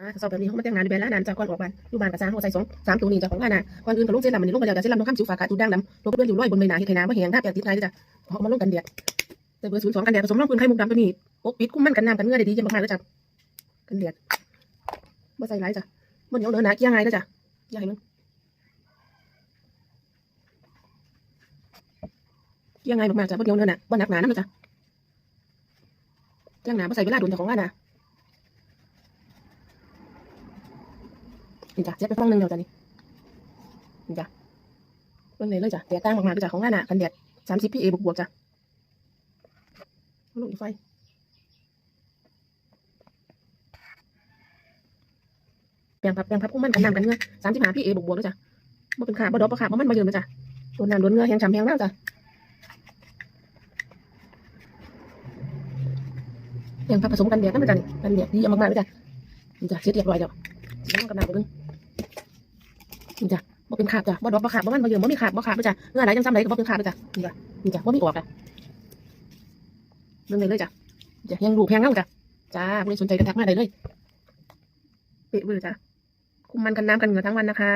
อ่าสอบแบบนี้เขามาแต่งงานในแบละนานจากก่อนออกบ้านอยู่บ้านกับจ้างเขาใส่สองสามตัวนี้จากของงาน่ะก่อนอื่นก็ลงเส้นลำมันนี่ลงไปแล้วแต่เส้นลำต้องข้ามจิ๋วฝากาจุดด่างดำลงเพื่อนอยู่ร้อยบนใบหนาเห็นไข่น้ำว่าแหงถ้าแปลติดไงจ้ะเขามาลงกันแดดแต่เบอร์ศูนย์สองกันแดดผสมร่องปืนไข่มุกดำตัวนี้ปกปิดคุ้มมั่นกันน้ำกันเงื่อได้ดีเยี่ยมมากๆเลยจ้ะกันแดดบ่ใส่ไรจ้ะมันเหนียวเหนือหนาเกี้ยงไงเลยจ้ะเกี้ยงไงมึงเกี้ยงไงมากๆจ้ะบ่เหนียวเหนือหนาบ่หนักหนานั่นเลยจ้ะเกี้ยงหนาบ่ใส่เวลาโดนจากของงานน่ะ นี่จ้ะเจ็บไปฟังหนึ่งเดียวจ้ะนี่นี่จ้ะเบิ่งเลยเลยจ้ะแตกต่างมากๆเลยจ้ะของงานอะกันแดดสามสิบพีเอบวกๆจ้ะลูกอีไฟแปลงพับแปลงพับพวกมันกันน้ำกันเงือสามสิบห้าพีเอบวกๆเลยจ้ะบ่เป็นขาบ่ดอกบ่ขาบ่มันมาเยินเลยจ้ะโดนน้ำโดนเงือแห้งฉ่ำแห้งแล้วจ้ะแปลงพับผสมกันแดดนั่นเลยจ้ะนี่กันแดดดีเอามากๆเลยจ้ะนี่จ้ะเสร็จเรียบร้อยแล้วน้ำกับน้ำไปเบิ่ง นี่จ้ะบ่เป็นขาดจ้ะบ่ดอกบ่ขาดบ่มันบ่เยอบ่มีขาดบ่ขาดเลยจ้ะเงื่อไหลจังซ้ำไหลก็บ่เป็นขาดเลยจ้ะนี่จ้ะนี่จ้ะบ่มีออกอะเบิ่งเลยเลยจ้ะจ้ะยังดูแพงเงาจ้ะจ้าผู้ใดสนใจก็ทักมาได้เลยเป๊ะเวอร์จ้ะคุมมันกันน้ำกันเหงื่อทั้งวันนะคะ